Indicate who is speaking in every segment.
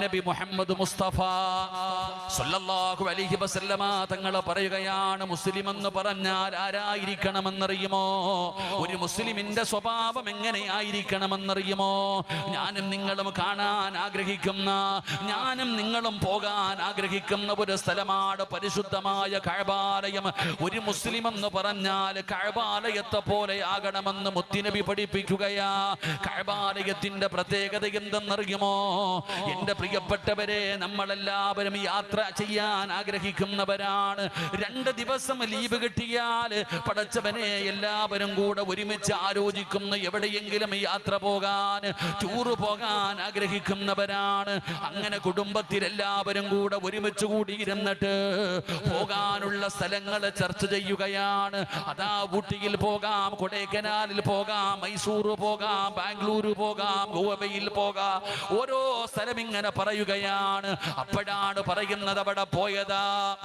Speaker 1: നബി മുഹമ്മദ് മുസ്തഫ സല്ലല്ലാഹു അലൈഹി വസല്ലമ തങ്ങളെ പറയുകയാണ് മുസ്ലിം എന്ന് പറഞ്ഞാൽ ആരായിരിക്കണമെന്നറിയുമോ? ഒരു മുസ്ലിമിന്റെ സ്വഭാവം എങ്ങനെയായിരിക്കണമെന്നറിയുമോ ഞാനും നിങ്ങളും കാണാൻ ആഗ്രഹിക്കുന്ന ഞാനും നിങ്ങളും പോകാൻ ആഗ്രഹിക്കുന്ന ഒരു സ്ഥലമാണ് പരിശുദ്ധമായ കഴബാലയം. ഒരു മുസ്ലിം എന്ന് പറഞ്ഞാൽ കഴബാലയത്തെ പോലെ ആകണമെന്ന് മുത്തിനബി പഠിപ്പിക്കുകയാ. കഴബാലയത്തിന്റെ പ്രത്യേകത എന്തെന്നറിയുമോ? എന്റെ പ്രിയപ്പെട്ടവരെ നമ്മളെല്ലാവരും യാത്ര ചെയ്യാൻ ആഗ്രഹിക്കുന്നവരാണ്. രണ്ട് ദിവസം ലീവ് കിട്ടിയാൽ പടച്ചവനെ എല്ലാവരും കൂടെ ഒരുമിച്ച് ആലോചിക്കുന്നു എവിടെയെങ്കിലും യാത്ര പോകാൻ ടൂറ് പോകാൻ ആഗ്രഹിക്കുന്നവരാണ്. അങ്ങനെ കുടുംബത്തിലെല്ലാവരും കൂടെ ഒരുമിച്ച് കൂടിയിരുന്നിട്ട് പോകാനുള്ള സ്ഥലങ്ങൾ ചർച്ച ചെയ്യുകയാണ്. അതാ ഊട്ടിയിൽ പോകാം കൊടൈക്കനാലിൽ പോകാം മൈസൂർ പോകാം ബാംഗ്ലൂർ പോകാം ഗോവയിൽ പോകാം. ഓരോ സ്ഥലം ഇങ്ങനെ പറയുകയാണ്. അപ്പോഴാണ് പറയുന്നത് അവിടെ പോയതാ.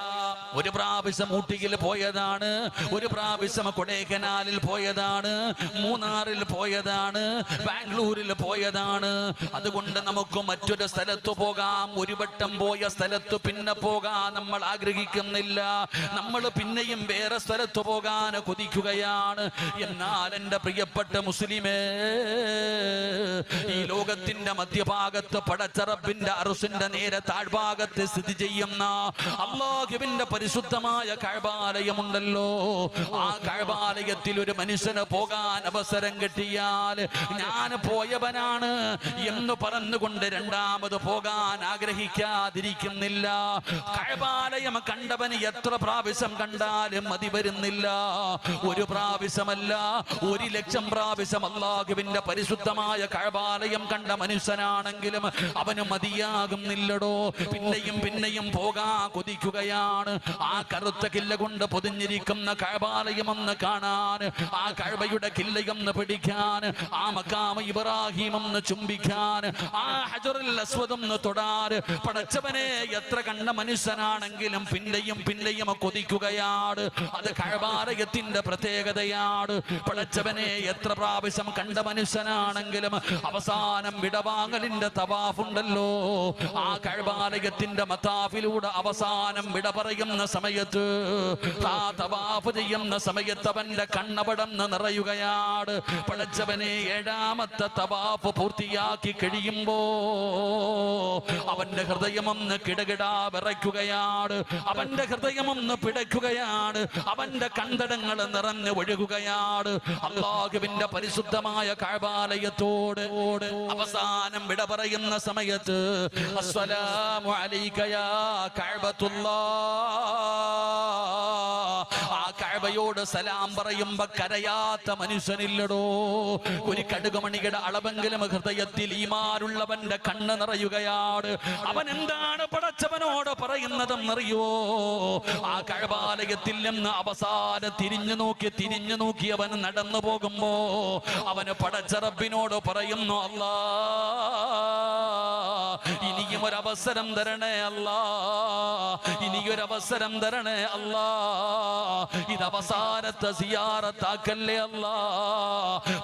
Speaker 1: ഒരു പ്രാവശ്യം ഊട്ടിയിൽ പോയതാണ്. ഒരു പ്രാവശ്യം കൊടേക്കനാലിൽ പോയതാണ്. മൂന്നാറിൽ പോയതാണ്. ബാംഗ്ലൂരിൽ പോയതാണ്. അതുകൊണ്ട് നമുക്ക് മറ്റൊരു സ്ഥലത്ത് പോകാം. ഒരു വട്ടം പോയ സ്ഥലത്ത് പിന്നെ പോകാൻ നമ്മൾ ആഗ്രഹിക്കുന്നില്ല. നമ്മൾ പിന്നെയും വേറെ സ്ഥലത്ത് പോകാൻ കൊതിക്കുകയാണ്. എന്നാൽ എന്റെ പ്രിയപ്പെട്ട മുസ്ലിമേ ഈ ലോകത്തിന്റെ മധ്യഭാഗത്ത് പടച്ചറപ്പിന്റെ അറുസിന്റെ നേരെ താഴ്ഭാഗത്ത് സ്ഥിതി ചെയ്യുന്ന അള്ളാഹുവിന്റെ പരിശുദ്ധമായ കഴബാലയമുണ്ടല്ലോ. ആ കഴബാലയത്തിൽ ഒരു മനുഷ്യന് പോകാൻ അവസരം കിട്ടിയാൽ ഞാൻ പോയവനാണ് എന്ന് പറഞ്ഞുകൊണ്ട് രണ്ടാമത് പോകാൻ ആഗ്രഹിക്കാതിരിക്കുന്നില്ല. കഴബാലയം കണ്ടവന് എത്ര പ്രാവശ്യം കണ്ടാലും മതി വരുന്നില്ല. ഒരു പ്രാവശ്യമല്ല ഒരു ലക്ഷം പ്രാവശ്യം അള്ളാഹുവിന്റെ പരിശുദ്ധമായ കഴബാലയം കണ്ട മനുഷ്യനാണെങ്കിലും അവന് മതിയാകുന്നില്ലടോ പിന്നെയും പിന്നെയും പോകാ കൊതിക്കുകയാണ്. ആ കറുത്ത കില്ല കൊണ്ട് പൊതിഞ്ഞിരിക്കുന്ന കഴബാലയമെന്ന് കാണാൻ ആ കഴബയുടെ കില്ലയെന്ന് പിടിക്കാൻ ആ മക്കാമ ഇബ്രാഹിം എന്ന് ചുംബിക്കാൻ ആ ഹജറുൽ അസ്വദെന്ന് തൊടാൻ. പടച്ചവനെ എത്ര കണ്ട മനുഷ്യനാണെങ്കിലും പിന്നെയും പിന്നെയും കൊതിക്കുകയാണ്. അത് കഴബാലയത്തിന്റെ പ്രത്യേകതയാണ്. പടച്ചവനെ എത്ര പ്രാവശ്യം കണ്ട മനുഷ്യനാണെങ്കിലും അവസാനം വിടവാങ്ങലിന്റെ തവാഫുണ്ടല്ലോ. ആ കഴബാലയത്തിന്റെ മതാഫിലൂടെ അവസാനം വിട പറയുന്ന സമയത്ത് ആ തവാഫ് ചെയ്യുന്ന സമയത്ത് അവന്റെ കണ്ണപടം നിറയുകയാണ്. പടച്ചവനെ ഏഴാമത്തെ തവാഫ് പൂർത്തിയാക്കി കഴിയുമ്പോ അവന്റെ ഹൃദയമൊന്ന് കിടകിടാ വിറയ്ക്കുകയാണ്. അവന്റെ ഹൃദയമൊന്ന് പിടയ്ക്കുകയാണ്. അവന്റെ കണ്ടടങ്ങൾ നിറഞ്ഞു ഒഴുകുകയാണ്. അള്ളാഹുവിന്റെ പരിശുദ്ധമായ കഴബാലയത്തോട് അവസാനം വിട പറയുന്ന സമയത്ത് അസ്സലാമു അലൈക യാ കഅബത്തുല്ലാ ആ കഅബയോട് സലാം പറയുമ്പോ കരയാത്ത മനുഷ്യനില്ലടോ. ഒരു കടുകുമണിയുടെ അളവെങ്കിലും ഹൃദയത്തിൽ ഈമാനുള്ളവന്റെ കണ്ണ് നിറയുകയാണ്. അവൻ എന്താണ് പടച്ചവനോട് പറയുന്നതെന്നറിയോ ആ കഴബാലയത്തിൽ നിന്ന് അവസാനം തിരിഞ്ഞു നോക്കി തിരിഞ്ഞു നോക്കി അവൻ നടന്നു പോകുമ്പോ അവന് പടച്ചറബിനോട് പറയുന്നു അല്ലാ ഇനിയും അവസരം തരണേ അല്ല. ഇനിയൊരു അവസരം തരണേ അല്ല. ഇത് അവസാനത്തെ സിയാറത്താക്കല്ലേ അല്ല.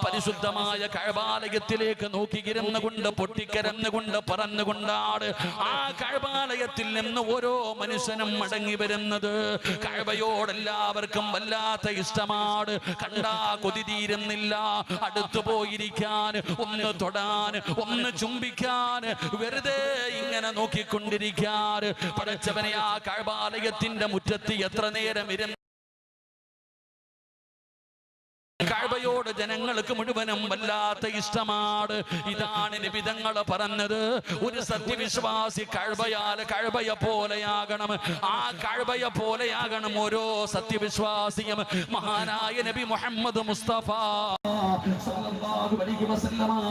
Speaker 1: പരിശുദ്ധമായ കഴബാലയത്തിലേക്ക് നോക്കിയിരുന്ന് കൊണ്ട് പൊട്ടിക്കരന്നുകൊണ്ട് പറന്നുകൊണ്ടാണ് ആ കഴബാലയത്തിൽ നിന്ന് ഓരോ മനുഷ്യനും മടങ്ങി വരുന്നത് കഴവയോടെല്ലാവർക്കും വല്ലാത്ത ഇഷ്ടമാണ്. കണ്ടാ കൊതി തീരുന്നില്ല. അടുത്തു പോയിരിക്കാൻ ഒന്ന് തൊടാൻ ഒന്ന് ചുംബിക്കാൻ. വെറുതെ ഇങ്ങനെ നോക്കിക്കൊണ്ടിരിക്കാറ്. പടച്ചവനെ ആ കഴബാലയത്തിന്റെ മുറ്റത്ത് എത്ര നേരം ഇരുന്ന് കഴബയോട് ജനങ്ങൾക്ക് മുഴുവനും വല്ലാത്ത ഇഷ്ടമാണ്. ഇതാണ് നിബിതങ്ങൾ പറഞ്ഞത്. ഒരു സത്യവിശ്വാസി കഴവയാൽ കഴവയ പോലെയാകണം. ആ കഴവയ പോലെയാകണം ഓരോ സത്യവിശ്വാസിയും. മഹാനായ നബി മുഹമ്മദ് മുസ്തഫ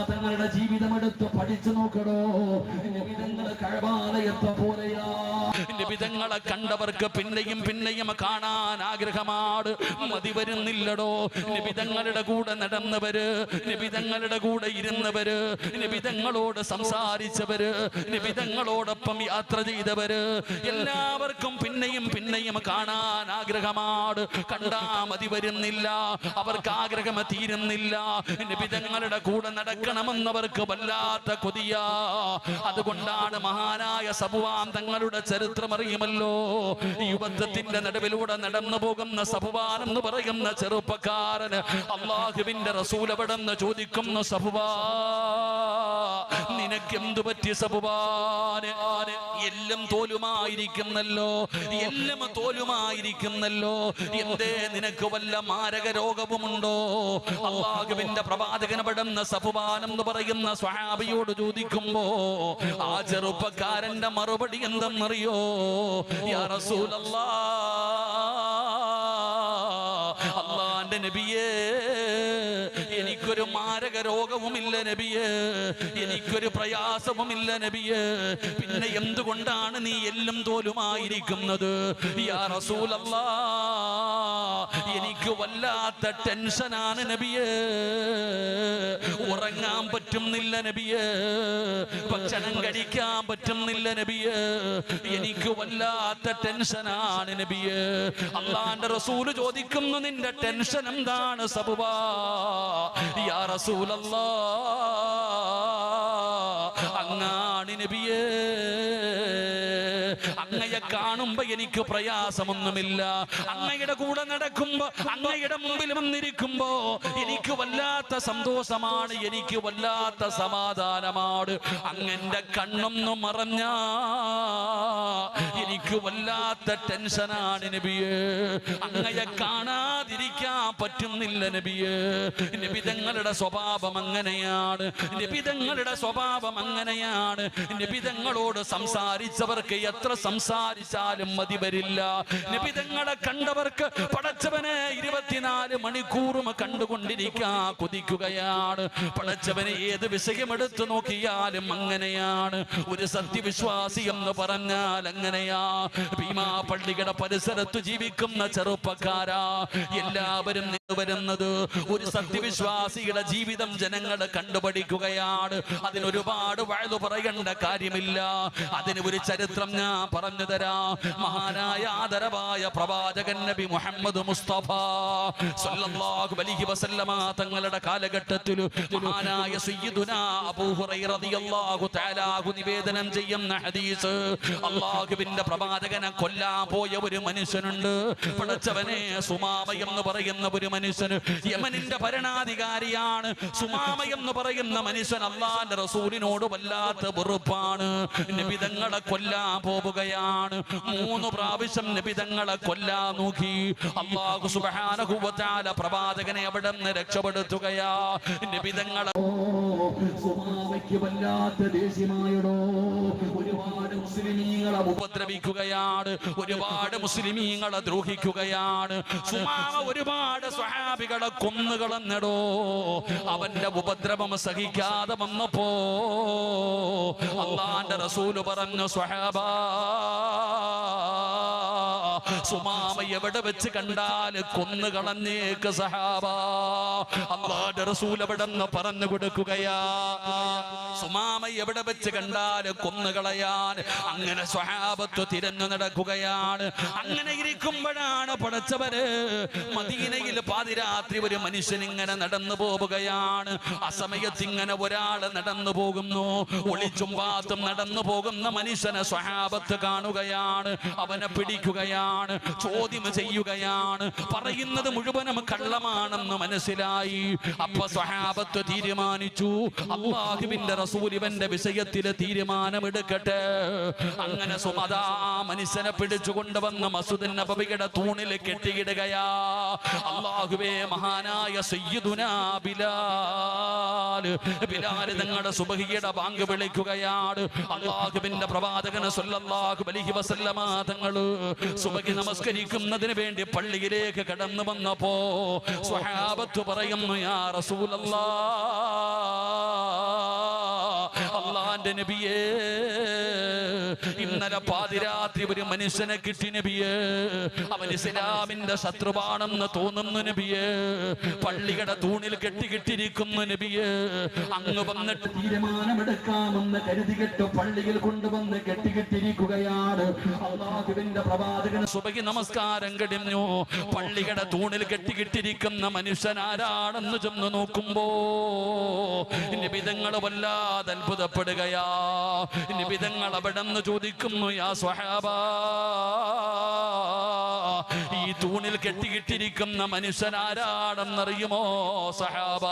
Speaker 1: തങ്ങളുടെ ജീവിതം എടുത്ത് പഠിച്ചു നോക്കണോ? കഴബാലയത്തെ പോലെയാ നിബിതങ്ങളെ കണ്ടവർക്ക് പിന്നെയും പിന്നെയും കാണാൻ ആഗ്രഹമാണ്. മതി വരുന്നില്ലടോ. നിബിതങ്ങളുടെ കൂടെ നടന്നവര് നിബിതങ്ങളുടെ കൂടെ ഇരുന്നവര് നിബിതങ്ങളോട് സംസാരിച്ചവര് നിബിതങ്ങളോടൊപ്പം യാത്ര ചെയ്തവര് എല്ലാവർക്കും പിന്നെയും പിന്നെയും കാണാൻ ആഗ്രഹമാണ്. കണ്ടാ മതി വരുന്നില്ല. അവർക്ക് ആഗ്രഹം തീരുന്നില്ല. നിബിതങ്ങളുടെ കൂടെ നടക്കണമെന്നവർക്ക് വല്ലാത്ത കൊതിയാ. അതുകൊണ്ടാണ് മഹാനായ സഭുവാന്തങ്ങളുടെ തങ്ങളുടെ ചരിത്രം അറിയുമല്ലോ ബന്ധത്തിന്റെ നടുവിലൂടെ നടന്നു പോകുന്ന സബുവാൻ എന്ന് പറയുന്ന ചെറുപ്പക്കാരന് അള്ളാഹുവിന്റെ റസൂൽ ചോദിക്കുന്ന ചോദിക്കുന്നു നിനക്ക് എന്തു പറ്റി സഭുവാന് എല്ലാം തോലുമായിരിക്കുന്നല്ലോ. എല്ലാം തോലുമായിരിക്കുന്നല്ലോ. എന്തേ നിനക്ക് വല്ല മാരക രോഗവുമുണ്ടോ? അള്ളാഹുവിന്റെ പ്രവാചകന പെടുന്ന എന്ന് പറയുന്ന സ്വഹാബിയോട് ചോദിക്കുമ്പോ ആ ചെറുപ്പക്കാരന്റെ മറുപടി എന്തെന്നറിയോ? അള്ളാന്റെ നബിയേ. എനിക്കൊരു മാരക രോഗവുമില്ല നബിയേ. എനിക്കൊരു പ്രയാസവുമില്ല നബിയേ. പിന്നെ എന്തുകൊണ്ടാണ് നീ എല്ലും തോലുമായിരിക്കുന്നത്? യാ എനിക്ക് വല്ലാത്ത ടെൻഷനാണ് നബിയേ. ഉറങ്ങാൻ പറ്റുന്നില്ല നബിയേ. ഭക്ഷണം കഴിക്കാൻ പറ്റുന്നില്ല നബിയേ. എനിക്ക് വല്ലാത്ത ടെൻഷനാണ് നബിയേ. അള്ളാന്റെ റസൂൽ ചോദിക്കുന്നു നിന്റെ ടെൻഷൻ എന്താണ് സബുവാ? യാ റസൂലല്ലാ. അങ്ങാണ് നബിയേ. അങ്ങയെ കാണുമ്പോ എനിക്ക് പ്രയാസമൊന്നുമില്ല. അങ്ങയുടെ കൂടെ നടക്കുമ്പോ അങ്ങയുടെ മുമ്പിൽ വന്നിരിക്കുമ്പോ എനിക്ക് വല്ലാത്ത സന്തോഷമാണ് എനിക്ക് വല്ലാത്ത സമാധാനമാണ്. അങ്ങന്റെ കണ്ണൊന്നും മറഞ്ഞ എനിക്ക് വല്ലാത്ത ടെൻഷനാണ് നബിയേ. അങ്ങയെ കാണാതിരിക്കാൻ പറ്റുന്നില്ല നബിയേ. നബിതങ്ങളുടെ സ്വഭാവം അങ്ങനെയാണ് നബിതങ്ങളുടെ സ്വഭാവം അങ്ങനെയാണ്. നബിതങ്ങളോട് സംസാരിച്ചവർക്ക് എത്ര സംസാരിച്ചാലും മതി വരില്ല. നിബിതങ്ങളെ കണ്ടവർക്ക് പടച്ചവനെ ഇരുപത്തിനാല് മണിക്കൂറും കണ്ടുകൊണ്ടിരിക്കാ കൊതിക്കുകയാണ്. പടച്ചവനെ ഏത് വിഷയമെടുത്തു നോക്കിയാലും അങ്ങനെയാണ്. ഒരു സത്യവിശ്വാസി എന്ന് പറഞ്ഞാൽ അങ്ങനെയാ. ഭീമാ പള്ളിയുടെ പരിസരത്ത് ജീവിക്കുന്ന ചെറുപ്പക്കാരാ. എല്ലാവരും വരുന്നത് ഒരു സത്യവിശ്വാസിയുടെ ജീവിതം ജനങ്ങൾ കണ്ടുപഠിക്കുകയാണ്. അതിനൊരുപാട് വഴുതു പറയേണ്ട കാര്യമില്ല. അതിന് ഒരു ചരിത്രം ഞാൻ പറഞ്ഞു തരാം മഹാനായ ആദരവായ പ്രവാചകൻ നബി മുഹമ്മദ് മുസ്തഫ സല്ലല്ലാഹു അലൈഹി വസല്ലമ തങ്ങളുടെ കാലഘട്ടത്തിൽ മഹാനായ സയ്യിദുനാ അബൂ ഹുറൈറ റളിയല്ലാഹു തആല നിവേദനം ചെയ്യുന്ന ഹദീസ് അല്ലാഹുവിന്റെ പ്രവാചകനെ കൊല്ലാൻ പോയ ഒരു മനുഷ്യനുണ്ട്. പടച്ചവനെ സുമാമ എന്ന് പറയുന്ന ഒരു മനുഷ്യന് യമനിന്റെ ഭരണാധികാരിയാണ്. സുമാമ എന്ന് പറയുന്ന മനുഷ്യൻ അള്ളാന്റെ റസൂലിനോട് വല്ലാത്ത വെറുപ്പാണ്. നബിതങ്ങളെ കൊല്ലാൻ പോവുകയാണ് മൂന്ന് പ്രാവശ്യം നിബിതങ്ങളെ കൊല്ലാ നോക്കി. അള്ളാഹു വ പ്രവാചകനെ അവിടെ നിന്ന് രക്ഷപ്പെടുത്തുകയാ. നിബിതങ്ങളെ വല്ലാത്ത ദേഷ്യമായടോ. ഒരുപാട് മുസ്ലിമീങ്ങളെ ഉപദ്രവിക്കുകയാണ്. ഒരുപാട് മുസ്ലിമീങ്ങളെ ദ്രോഹിക്കുകയാണ്. സുമാമ ഒരുപാട് സ്വഹാബികളെ കൊന്നുകളന്നടോ അവന്റെ ഉപദ്രവം സഹിക്കാതെ വന്നപ്പോ അള്ളാന്റെ റസൂൽ പറഞ്ഞു സ്വഹാബാ 啊。സുമാമ എവിടെ വെച്ച് കണ്ടാൽ കൊന്നുകളഞ്ഞേക്ക് സഹാബ. അള്ളാന്റെ റസൂൽ എവിടെ പറഞ്ഞു കൊടുക്കുകയാ. സുമാമ എവിടെ വെച്ച് കണ്ടാൽ കൊന്നുകളയാൻ അങ്ങനെ സ്വഹാബത്ത് തിരഞ്ഞു നടക്കുകയാണ്. അങ്ങനെ ഇരിക്കുമ്പോഴാണ് പടച്ചവര് മദീനയിൽ പാതിരാത്രി ഒരു മനുഷ്യൻ ഇങ്ങനെ നടന്നു പോവുകയാണ്. ആ സമയത്ത് ഇങ്ങനെ ഒരാൾ നടന്നു പോകുന്നു. ഒളിച്ചും പാത്തും നടന്നു പോകുന്ന മനുഷ്യനെ സ്വഹാബത്ത് കാണുകയാണ്. അവനെ പിടിക്കുകയാണ് ചോദ്യം ചെയ്യുകയാണ്. പറയുന്നത് മുഴുവനും കള്ളമാണെന്ന് മനസ്സിലായി. അപ്പൊ സ്വഹാബത്ത് തീരുമാനിച്ചു. അള്ളാഹുവിന്റെ റസൂൽ ഇവന്റെ വിഷയത്തിൽ തീരുമാനമെടുക്കട്ടെ. അങ്ങനെ സുമതാ മനുഷ്യനെ പിടിച്ചു കൊണ്ടുവന്ന മസുദിൻ നബിയുടെ തൂണിൽ കെട്ടിയിടുകയാ. അള്ളാഹുവേ മഹാനായ സയ്യിദുനാ ബിലാൽ ബിലാൽ തങ്ങളുടെ സുബഹിയുടെ ബാങ്ക് വിളിക്കുകയാണ്. അള്ളാഹുവിന്റെ പ്രവാചകന് സല്ലല്ലാഹു അലൈഹി വസല്ലമ തങ്ങൾ സുബഹി നമസ്കരിക്കുന്നതിന് വേണ്ടി പള്ളിയിലേക്ക് കടന്നു വന്നപ്പോ സ്വഹാബത്ത് പറയുന്നു യാ റസൂലല്ലാ അള്ളാന്റെ നബിയേ. ഇന്നലെ പാതിരാത്രി ഒരു മനുഷ്യനെ കിട്ടി നബിയേ. അവൻ ഇസ്ലാമിന്റെ ശത്രുവാണെന്ന് തോന്നുന്നു നബിയേ. പള്ളിയുടെ തൂണിൽ കെട്ടിക്കിട്ടിരിക്കുന്നു നബിയേ. അങ്ങ് വന്നിട്ട്
Speaker 2: തീരുമാനമെടുക്കാമെന്ന് കരുതി കെട്ടു പള്ളിയിൽ കൊണ്ടുവന്ന് കെട്ടിക്കിട്ടിരിക്കുകയാണ്. അള്ളാഹുവിന്റെ പ്രവാചകൻ
Speaker 1: സുബഹി നമസ്കാരം കഴിഞ്ഞു. പള്ളിയുടെ തൂണിൽ കെട്ടിക്കിട്ടിരിക്കുന്ന മനുഷ്യൻ ആരാണെന്ന് ചെന്ന് നോക്കുമ്പോ നിബിതങ്ങൾ വല്ലാതെ നിബിതങ്ങൾ അവിടെ നിന്ന് ചോദിക്കുന്നു യാ സ്വഹാബ ഈ തൂണിൽ കെട്ടിയിട്ടിരിക്കുന്ന മനുഷ്യൻ ആരാണെന്നറിയുമോ സഹാബ?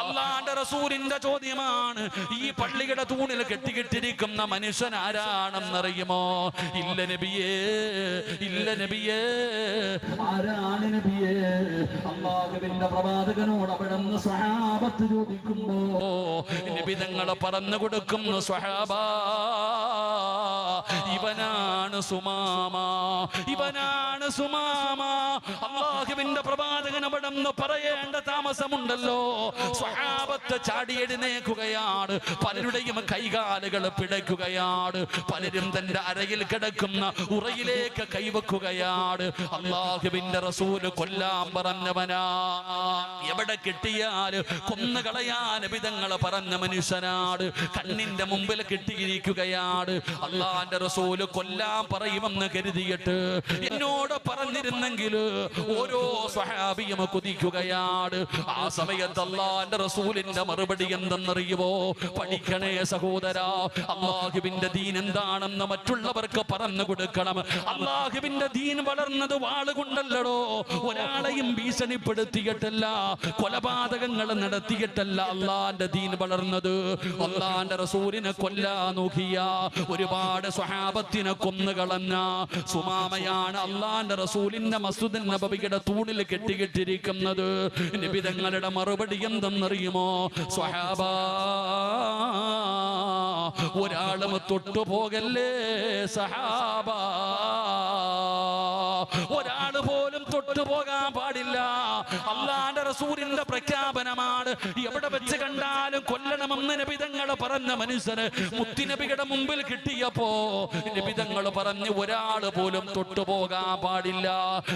Speaker 1: അള്ളാന്റെ റസൂലിന്റെ ചോദ്യമാണ് ഈ പള്ളിയുടെ തൂണിൽ കെട്ടിയിട്ടിരിക്കുന്ന മനുഷ്യൻ ആരാണെന്നറിയുമോ ഇല്ല നബിയേ ഇല്ല നബിയേ.
Speaker 2: ആരാണ് നബിയേ? അള്ളാഹുവിന്റെ പ്രവാചകനോട് അവിടെ സഹാബത്ത് ചോദിക്കുമ്പോ
Speaker 1: നബി തങ്ങളെ പറഞ്ഞു കൊടുക്കുന്നു സഹാബാ. ഇവനാണ് സുമാമ ഇവനാണ് സുമാമ അള്ളാഹുവിന്റെ പ്രവാചകൻ അവിടെ പറയേണ്ട താമസമുണ്ടല്ലോ. സ്വഹാബത്ത് ചാടിയെഴുന്നേക്കുകയാണ് പലരുടെയും കൈകാലുകൾ പിടയ്ക്കുകയാണ്. പലരും തന്റെ അരയിൽ കിടക്കുന്ന ഉറയിലേക്ക് കൈവക്കുകയാണ്. അള്ളാഹുവിന്റെ റസൂൽ കൊല്ലാൻ പറഞ്ഞവനാ. എവിടെ കിട്ടിയാൽ കൊന്നുകളയാൻ വിധങ്ങൾ പറഞ്ഞ മനുഷ്യനാട് കണ്ണിന്റെ മുമ്പിൽ കിട്ടിയിരിക്കുകയാണ്. അള്ളാന്റെ റസൂൽ കൊല്ലാൻ പറയുമെന്ന് കരുതിയിട്ട് എന്നോട് പറഞ്ഞിരുന്നെങ്കിൽ ഓരോ സഹാബിയും കുതിക്കുകയാണ്. ആ സമയത്ത് അള്ളാന്റെ റസൂലിന്റെ മറുപടി എന്തെന്നറിയുമോ പഠിക്കണേ സഹോദര അള്ളാഹുവിന്റെ ദീൻ എന്താണെന്ന് മറ്റുള്ളവർക്ക് പറഞ്ഞു കൊടുക്കണം. അള്ളാഹുവിന്റെ ദീൻ വളർന്നത് വാളുകൊണ്ടല്ലടോ ഒരാളെയും ഭീഷണിപ്പെടുത്തിയിട്ടല്ല കൊലപാതകങ്ങൾ നടത്തിയിട്ടല്ല അള്ളാന്റെ ദീൻ വളർന്നത്. അള്ളാന്റെ റസൂലിനെ കൊല്ലാ നോക്കിയ ഒരുപാട് സ്വഹാപത്തിനെ കൊന്നുകളഞ്ഞ. സുമാമയാണ് അള്ളാന്റെ റസൂലിന്റെ മസ്തുദൻ നബബിയുടെ തൂണിൽ കെട്ടിക്കിട്ടിരിക്കുന്നത്. നിബിതങ്ങളുടെ മറുപടി എന്തെന്നറിയുമോ? സ്വഹാബ ഒരാളും തൊട്ടുപോകല്ലേ? സഹാബ ഒരാൾ പോലും തൊട്ടുപോകാൻ പാടില്ല. അള്ളാന്റെ റസൂലിന്റെ പ്രഖ്യാപനമാണ്. എവിടെ വെച്ച് കണ്ടാലും കൊല്ലണമെന്ന് നബിതങ്ങൾ പറഞ്ഞ മനുഷ്യന് മുത്തിനബികളുടെ മുമ്പിൽ കിട്ടിയപ്പോ നബിതങ്ങൾ പറഞ്ഞ് ഒരാൾ പോലും തൊട്ടുപോകാൻ പാടില്ല.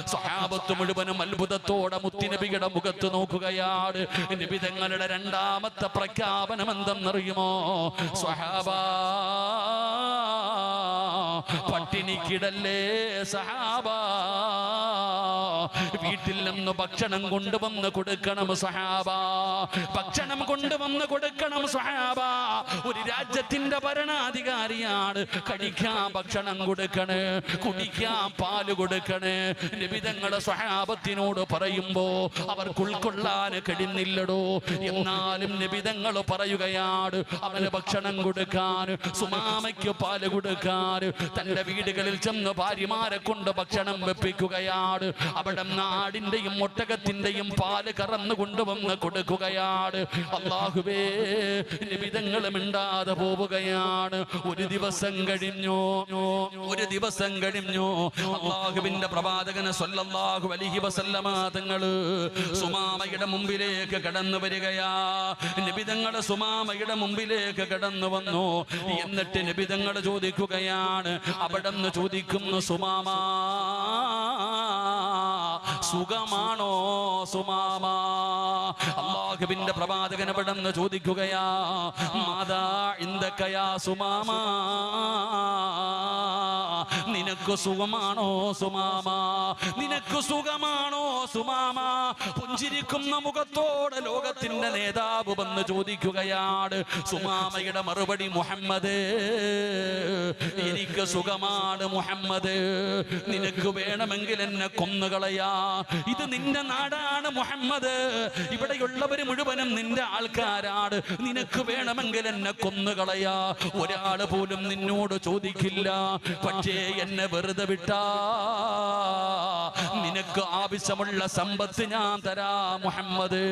Speaker 1: സഹാബത്ത് മുഴുവനും അത്ഭുതത്തോടെ മുത്തിനബികളുടെ മുഖത്ത് നോക്കുകയാണ്. നബിതങ്ങളുടെ രണ്ടാമത്തെ പ്രഖ്യാപനം എന്തെന്നറിയുമോ? സ്വഹാബ പട്ടിണിക്കിടല്ലേ സഹാബ വീട്ടിൽ നിന്ന് ഭക്ഷണം കൊണ്ടുവന്ന് കൊടുക്കണം സഹാബ. ഭക്ഷണം കൊണ്ടുവന്ന് കൊടുക്കണം സഹാബ. ഒരു രാജ്യത്തിന്റെ ഭരണാധികാരിയാണ് കഴിക്കാൻ ഭക്ഷണം കൊടുക്കണേ കുടിക്കാൻ പാൽ കൊടുക്കണേ. നിബിതങ്ങളെ സഹാബത്തിനോട് പറയുമ്പോ അവർക്ക് ഉൾക്കൊള്ളാൻ കഴിയുന്നില്ലടോ. എന്നാലും നിബിതങ്ങൾ പറയുകയാണ് അവന് ഭക്ഷണം കൊടുക്കാൻ സുമാമയ്ക്ക് പാൽ കൊടുക്കാൻ. തന്റെ വീടുകളിൽ ചെന്ന് ഭാര്യമാരെ കൊണ്ട് ഭക്ഷണം വെപ്പിക്കുകയാണ് അവിടെ നാടിന്റെയും ഒട്ടകത്തിന്റെയും പാൽ കറന്നു കൊണ്ടുവന്ന് കൊടുക്കുകയാണ് അള്ളാഹുവേ നിബിതങ്ങൾ മിണ്ടാതെ പോവുകയാണ്. ഒരു ദിവസം കഴിഞ്ഞു. ഒരു ദിവസം കഴിഞ്ഞു. അള്ളാഹുവിന്റെ പ്രവാചകന് സ്വല്ലല്ലാഹു അലൈഹി വസല്ലമ തങ്ങൾ സുമാമയുടെ മുമ്പിലേക്ക് കടന്നു വരികയാ. നിബിതങ്ങൾ സുമാമയുടെ മുമ്പിലേക്ക് കടന്നു വന്നു. എന്നിട്ട് നിബിതങ്ങൾ ചോദിക്കുകയാണ്. അവിടെ നിന്ന് ചോദിക്കുന്നു സുമാമ സുഖമാണോ സുമാമ? അള്ളാഹുബിന്റെ പ്രവാചകനെ അവിടെ ചോദിക്കുകയാ മാതാ ഇന്ദക്കയാ സുമാമ? നിനക്ക് സുഖമാണോ സുമാമ? നിനക്ക് സുഖമാണോ സുമാമ? പുഞ്ചിരിക്കുന്ന മുഖത്തോടെ ലോകത്തിന്റെ നേതാവ് വന്ന് ചോദിക്കുകയാണ് സുമാമയുടെ മറുപടി മുഹമ്മദ് എനിക്ക് സുഖമാണ് മുഹമ്മദ്. നിനക്ക് വേണമെങ്കിൽ എന്നെ കൊന്നുകളയാ ഇത് നിന്റെ നാടാണ് മുഹമ്മദ്. ഇവിടെയുള്ളവര് മുഴുവനും നിന്റെ ആൾക്കാരാണ്. നിനക്ക് വേണമെങ്കിൽ എന്നെ കൊന്നുകളയാ ഒരാൾ പോലും നിന്നോട് ചോദിക്കില്ല. പക്ഷേ എന്നെ വെറുതെ വിട്ടാ. നിനക്ക് ആവശ്യമുള്ള സമ്പത്ത് ഞാൻ തരാ മുഹമ്മദ്.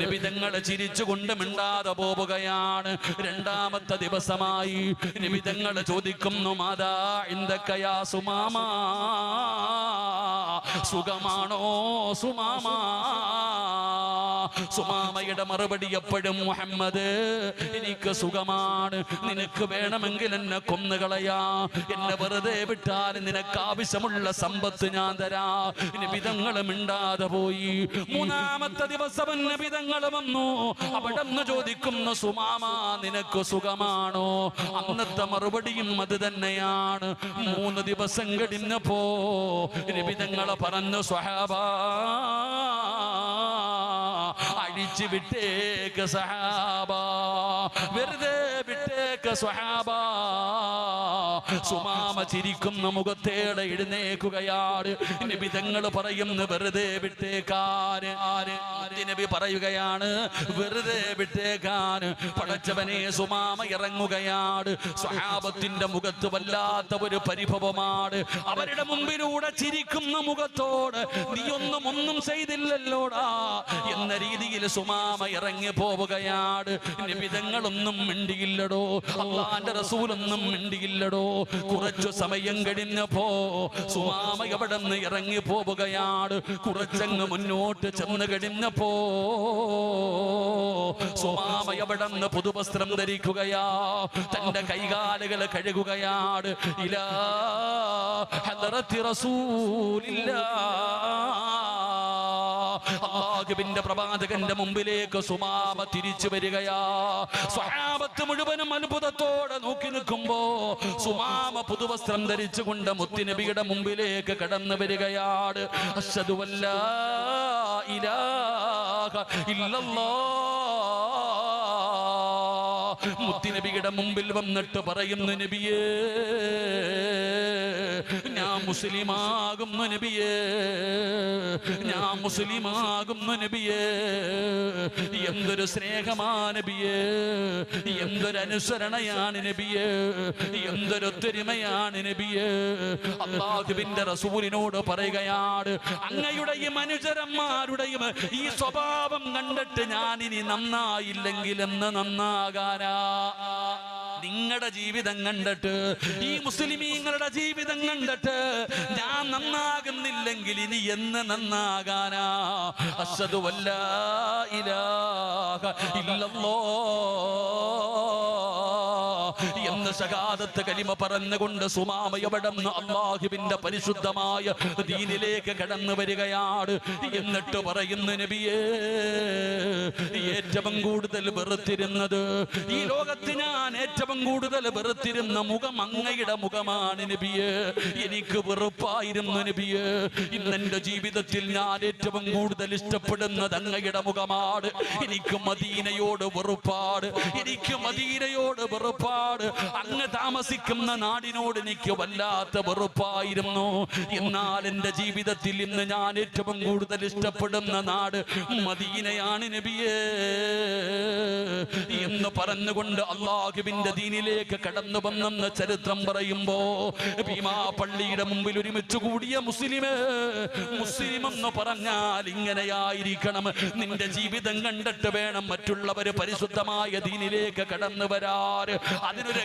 Speaker 1: നിബിതങ്ങളെ ചിരിച്ചുകൊണ്ട് മിണ്ടാതെ പോവുകയാണ്. രണ്ടാമത്തെ ദിവസമായി നിബിതങ്ങൾ ചോദിക്കുന്നു മാതാ എന്തൊക്കെയാ സുമാമ? സുഖമാണോ സുമാമാ? സുമാമയുടെ മറുപടി എപ്പോഴും മുഹമ്മദ് എനിക്ക് സുഖമാണ്. നിനക്ക് വേണമെങ്കിൽ എന്നെ കൊന്നുകളയാ എന്നെ വെറുതെ വിട്ടാൽ നിനക്ക് ആവശ്യമുള്ള സമ്പത്ത് ഞാൻ തരാ. നിബിതങ്ങൾ ഇണ്ടാതെ പോയി. മൂന്നാമത്തെ ദിവസം നിബിതങ്ങൾ വന്നു. അവിടെ ചോദിക്കുന്ന സുമാമ നിനക്ക് സുഖമാണോ? അന്നത്തെ മറുപടിയും അത് തന്നെയാണ്. മൂന്ന് ദിവസം കഴിഞ്ഞപ്പോ നിബിതങ്ങളെ പറഞ്ഞു സ്വഹാബാ വിട്ടേക്ക് സഹാബ. വെറുതെ വിട്ടേക്ക് സ്വഹാബ. സുമാമ ചിരിക്കുന്ന മുഖത്തേടെ എഴുന്നേക്കുകയാണ് നിബിതങ്ങൾ പറയുന്നു വെറുതെ വിട്ടേക്കാന്. ആര് നബി പറയുകയാണ് വെറുതെ വിട്ടേക്കാന്. പടച്ചവനെ സുമാമ ഇറങ്ങുകയാണ്. സ്വഹാബത്തിന്റെ മുഖത്ത് വല്ലാത്ത ഒരു പരിഭവമാണ്. അവരുടെ മുമ്പിലൂടെ ചിരിക്കുന്ന മുഖത്തോട് നീ ഒന്നും ഒന്നും ചെയ്തില്ലല്ലോടാ. എന്ന രീതിയിൽ സുമാമ ഇറങ്ങി പോവുകയാണ്. നിബിതങ്ങളൊന്നും മിണ്ടിയില്ലടോ. അള്ളാന്റെ റസൂലൊന്നും മിണ്ടിയില്ലടോ. കുറച്ചു സമയം കഴിഞ്ഞപ്പോ സുമാമ എവിടെ നിന്ന് ഇറങ്ങി പോവുകയാണ്. കുറച്ചങ്ങ് മുന്നോട്ട് ചെന്ന് കഴിഞ്ഞപ്പോ സുമാമ എവിടെ നിന്ന് പുതുവസ്ത്രം ധരിക്കുകയാ. തന്റെ കൈകാലുകൾ കഴുകുകയാണ്. ഇലാ ഹദറത്തി റസൂലില്ലാ. അള്ളാഹുവിന്റെ പ്രവാചകന്റെ മുമ്പിലേക്ക് സുമാമ തിരിച്ചു വരികയാ. സ്വഹാബത്ത് മുഴുവനും അത്ഭുതത്തോടെ നോക്കി നിൽക്കുമ്പോ സുമാമ പുതുവസ്ത്രം ധരിച്ചുകൊണ്ട് മുത്തുനബിയുടെ മുമ്പിലേക്ക് കടന്നു വരികയാണ്. അശ്ഹദു അല്ലാ ഇലാഹ ഇല്ലല്ലാഹ് മുത്തുനബിയുടെ മുമ്പിൽ വന്നിട്ട് പറയുന്നു നബിയേ ഞാൻ മുസ്ലിമാകുന്നു നബിയേ. ഞാൻ മുസ്ലിമാകുന്നു നബിയേ. എന്തൊരു സ്നേഹമാ നബിയേ. എന്തൊരു അനുസരണയാണ് നബിയേ. എന്തൊരു ഒത്തൊരുമയാണ് നബിയേ. അള്ളാഹുവിന്റെ റസൂലിനോട് പറയുകയാണ് അങ്ങയുടെയും അനുചരന്മാരുടെയും ഈ സ്വഭാവം കണ്ടിട്ട് ഞാനിനി നന്നായില്ലെങ്കിൽ എന്ന് നന്നാകാനാ നിങ്ങളുടെ ജീവിതം കണ്ടിട്ട് ഈ മുസ്ലിമീങ്ങളുടെ ജീവിതം കണ്ടിട്ട് ഞാൻ നന്നാകുന്നില്ലെങ്കിൽ ഇനി എന്ന് നന്നാകാനാ? അസദു വല്ല ഇലാഹ ഇല്ലല്ലോ. എന്ന് ശകാദത്ത് കലിമ പറഞ്ഞുകൊണ്ട് സുമാമയവിടന്ന് അള്ളാഹുവിന്റെ പരിശുദ്ധമായ ദീനിലേക്ക് കടന്നു വരികയാണ്. എന്നിട്ട് പറയുന്നു നബിയേ ഏറ്റവും കൂടുതൽ വെറുത്തിരുന്നത് ഈ ലോകത്ത് ഞാൻ ഏറ്റവും കൂടുതൽ വെറുത്തിരുന്ന മുഖം അങ്ങയുടെ മുഖമാണ് നബിയേ. എനിക്ക് വെറുപ്പായിരുന്നു നബിയേ. ഇന്നെന്റെ ജീവിതത്തിൽ ഞാൻ ഏറ്റവും കൂടുതൽ ഇഷ്ടപ്പെടുന്നത് അങ്ങയുടെ മുഖമാണ്. എനിക്ക് മദീനയോട് വെറുപ്പാട് എനിക്ക് മദീനയോട് വെറുപ്പാട് അങ്ങ് താമസിക്കുന്ന നാടിനോട് എനിക്ക് വല്ലാത്ത വെറുപ്പായിരുന്നു. എന്നാൽ എന്റെ ജീവിതത്തിൽ ഇന്ന് ഞാൻ ഏറ്റവും കൂടുതൽ ഇഷ്ടപ്പെടുന്ന നാട് മദീനയാണ് നബിയേ. എന്ന് പറഞ്ഞുകൊണ്ട് അള്ളാഹുബിന്റെ ദീനിലേക്ക് കടന്നു വന്നെന്ന ചരിത്രം പറയുമ്പോ ഭീമാ പള്ളിയുടെ മുമ്പിൽ ഒരുമിച്ച് കൂടിയ മുസ്ലിമേ മുസ്ലിം എന്ന് പറഞ്ഞാൽ ഇങ്ങനെയായിരിക്കണം. നിന്റെ ജീവിതം കണ്ടിട്ട് വേണം മറ്റുള്ളവര് പരിശുദ്ധമായ ദീനിലേക്ക് കടന്നു വരാറ് അതിനൊരു